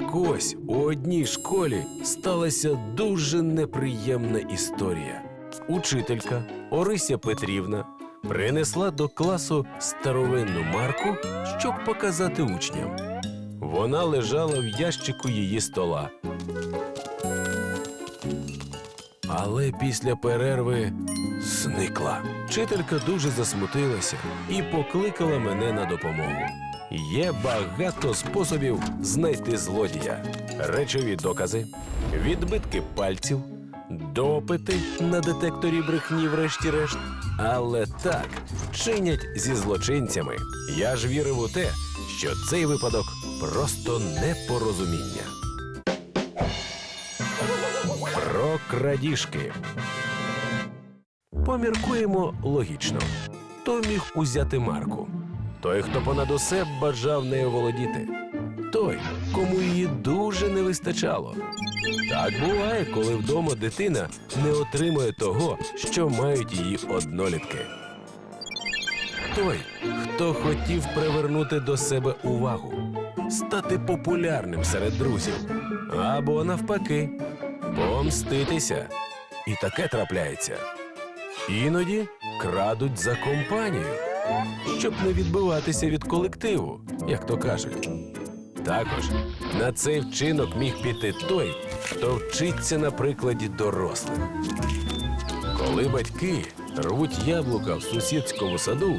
Якось у одній школі сталася дуже неприємна історія. Учителька Орися Петрівна принесла до класу старовинну марку, щоб показати учням. Вона лежала в ящику її стола. Але після перерви зникла. Вчителька дуже засмутилася і покликала мене на допомогу. Є багато способів знайти злодія: речові докази, відбитки пальців, допити на детекторі брехні, врешті-решт. Але так чинять зі злочинцями. Я ж вірив у те, що цей випадок просто непорозуміння. Про крадіжки. Поміркуємо логічно. Хто міг узяти марку? Той, хто понад усе бажав нею володіти. Той, кому її дуже не вистачало. Так буває, коли вдома дитина не отримує того, що мають її однолітки. Той, хто хотів привернути до себе увагу, стати популярним серед друзів, або навпаки, помститися. І таке трапляється. Іноді крадуть за компанію, щоб не відбиватися від колективу, як то кажуть. Також на цей вчинок міг піти той, хто вчиться на прикладі дорослих. Коли батьки рвуть яблука в сусідському саду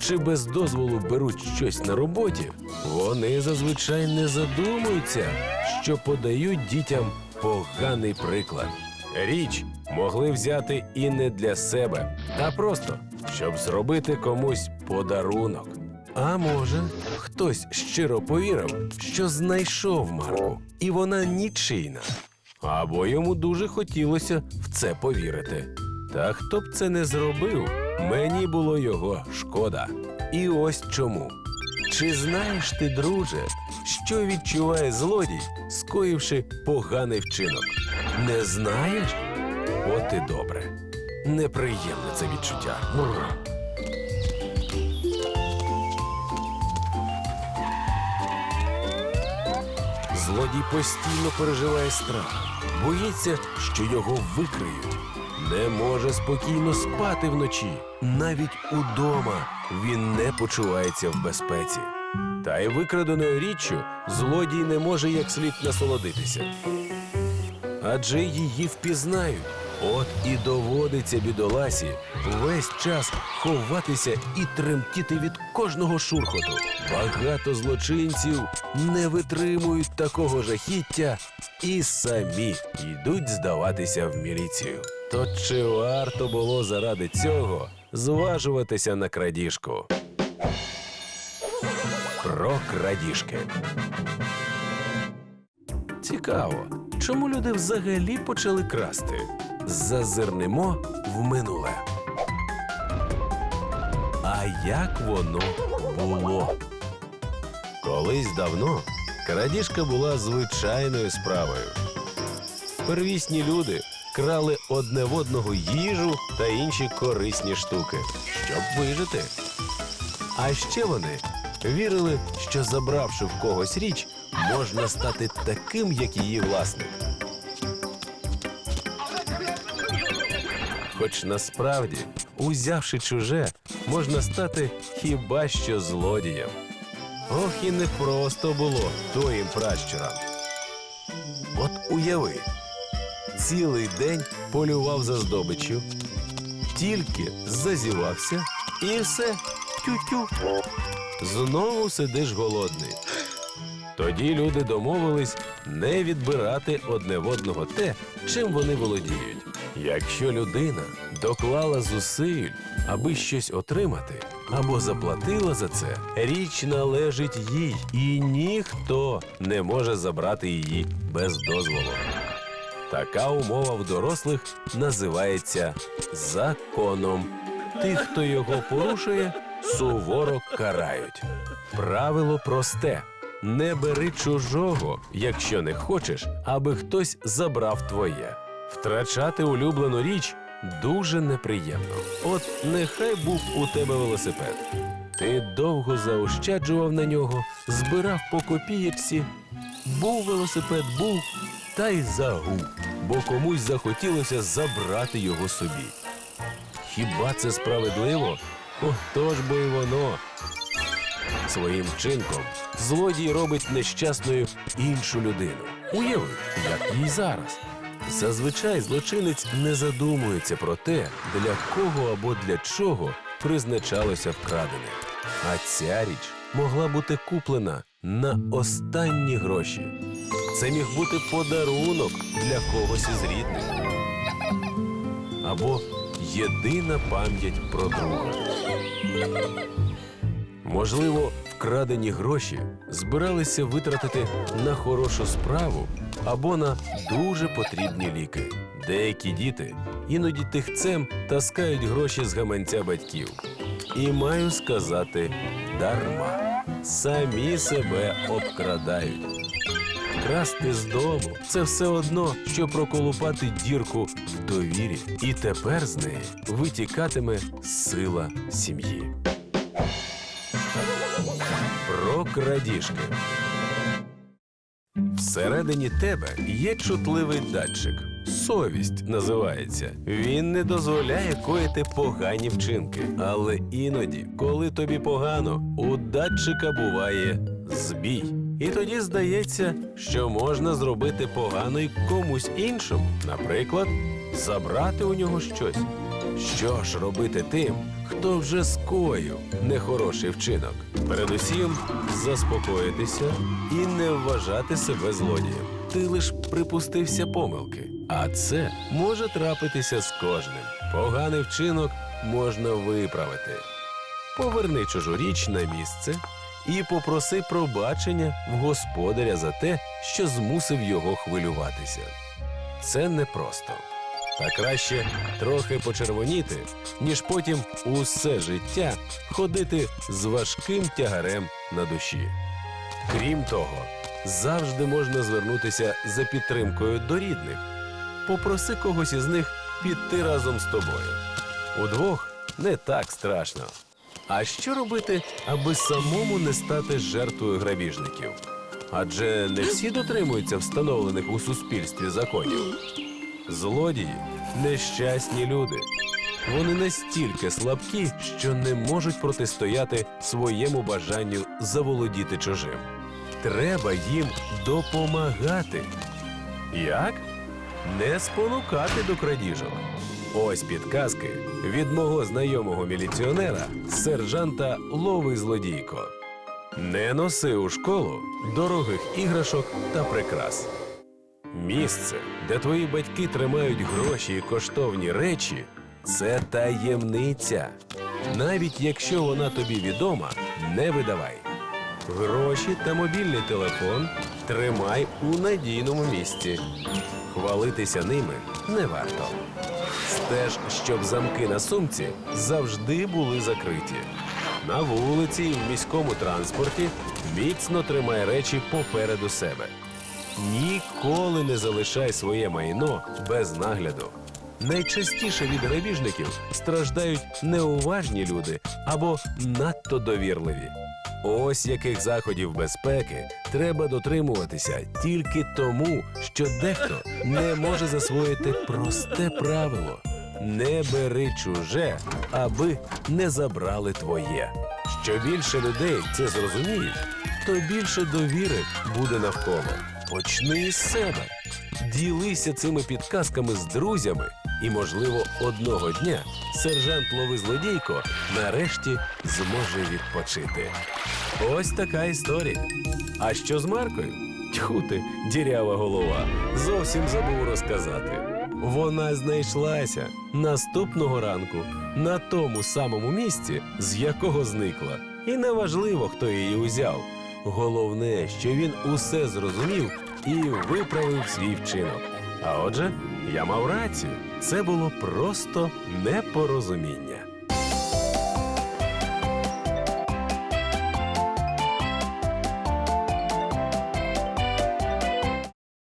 чи без дозволу беруть щось на роботі, вони зазвичай не задумуються, що подають дітям поганий приклад. Річ могли взяти і не для себе, а просто щоб зробити комусь подарунок. А може, хтось щиро повірив, що знайшов Марку, і вона нічийна. Або йому дуже хотілося в це повірити. Та хто б це не зробив, мені було його шкода. І ось чому. Чи знаєш ти, друже, що відчуває злодій, скоївши поганий вчинок? Не знаєш? От і добре. Неприємне це відчуття. Бррр. Злодій постійно переживає страх, боїться, що його викриють. Не може спокійно спати вночі. Навіть удома він не почувається в безпеці. Та й викраденою річчю злодій не може як слід насолодитися. Адже її впізнають. От і доводиться бідоласі весь час ховатися і тремтіти від кожного шурхоту. Багато злочинців не витримують такого жахіття і самі йдуть здаватися в міліцію. То чи варто було заради цього зважуватися на крадіжку? Про крадіжки. Цікаво, чому люди взагалі почали красти? Зазирнемо в минуле. А як воно було? Колись давно крадіжка була звичайною справою. Первісні люди крали одне в одного їжу та інші корисні штуки, щоб вижити. А ще вони вірили, що забравши в когось річ, можна стати таким, як її власник. Хоч насправді, узявши чуже, можна стати хіба що злодієм. Ох, і не просто було твоїм пращурам. От уяви, цілий день полював за здобиччю, тільки зазівався і все тю-тю. Знову сидиш голодний. Тоді люди домовились не відбирати одне в одного те, чим вони володіють. Якщо людина доклала зусиль, аби щось отримати, або заплатила за це, річ належить їй, і ніхто не може забрати її без дозволу. Така умова в дорослих називається законом. Тих, хто його порушує, суворо карають. Правило просте: не бери чужого, якщо не хочеш, аби хтось забрав твоє. Втрачати улюблену річ дуже неприємно. От нехай був у тебе велосипед. Ти довго заощаджував на нього, збирав по копієчці, Був велосипед, був та й загув, бо комусь захотілося забрати його собі. Хіба це справедливо? Отож бо й воно. Своїм вчинком злодій робить нещасною іншу людину. Уяви, як їй зараз. Зазвичай злочинець не задумується про те, для кого або для чого призначалося вкрадене. А ця річ могла бути куплена на останні гроші. Це міг бути подарунок для когось із рідних. Або єдина пам'ять про друга. Можливо, вкрадені гроші збиралися витратити на хорошу справу або на дуже потрібні ліки. Деякі діти іноді тихцем таскають гроші з гаманця батьків. І маю сказати дарма. Самі себе обкрадають. Красти з дому це все одно, що проколупати дірку в довірі. І тепер з неї витікатиме сила сім'ї. Крадіжки. Всередині тебе є чутливий датчик. Совість називається. Він не дозволяє коїти погані вчинки. Але іноді, коли тобі погано, у датчика буває збій. І тоді здається, що можна зробити погано й комусь іншому, наприклад, забрати у нього щось. Що ж робити тим, хто вже скоїв нехороший вчинок? Передусім, заспокоїтися і не вважати себе злодієм. Ти лиш припустився помилки, а це може трапитися з кожним. Поганий вчинок можна виправити. Поверни чужу річ на місце і попроси пробачення в господаря за те, що змусив його хвилюватися. Це непросто. Та краще трохи почервоніти, ніж потім усе життя ходити з важким тягарем на душі. Крім того, завжди можна звернутися за підтримкою до рідних. Попроси когось із них піти разом з тобою. Удвох не так страшно. А що робити, аби самому не стати жертвою грабіжників? Адже не всі дотримуються встановлених у суспільстві законів. Злодії нещасні люди. Вони настільки слабкі, що не можуть протистояти своєму бажанню заволодіти чужим. Треба їм допомагати. Як? Не спонукати до крадіжок. Ось підказки від мого знайомого міліціонера, сержанта Лови Злодійко. Не носи у школу дорогих іграшок та прикрас. Місце, де твої батьки тримають гроші і коштовні речі, це таємниця. Навіть якщо вона тобі відома, не видавай. Гроші та мобільний телефон тримай у надійному місці. Хвалитися ними не варто. Стеж, щоб замки на сумці завжди були закриті. На вулиці і в міському транспорті міцно тримай речі попереду себе. Ніколи не залишай своє майно без нагляду. Найчастіше від грабіжників страждають неуважні люди або надто довірливі. Ось яких заходів безпеки треба дотримуватися тільки тому, що дехто не може засвоїти просте правило: не бери чуже, аби не забрали твоє. Що більше людей це зрозуміють, то більше довіри буде навколо. Почни із себе. Ділися цими підказками з друзями, і, можливо, одного дня сержант Лови Злодійко нарешті зможе відпочити. Ось така історія. А що з Маркою? Тьху ти, дірява голова, зовсім забув розказати. Вона знайшлася наступного ранку на тому самому місці, з якого зникла. І неважливо, хто її узяв. Головне, що він усе зрозумів і виправив свій вчинок. А отже, я мав рацію. Це було просто непорозуміння.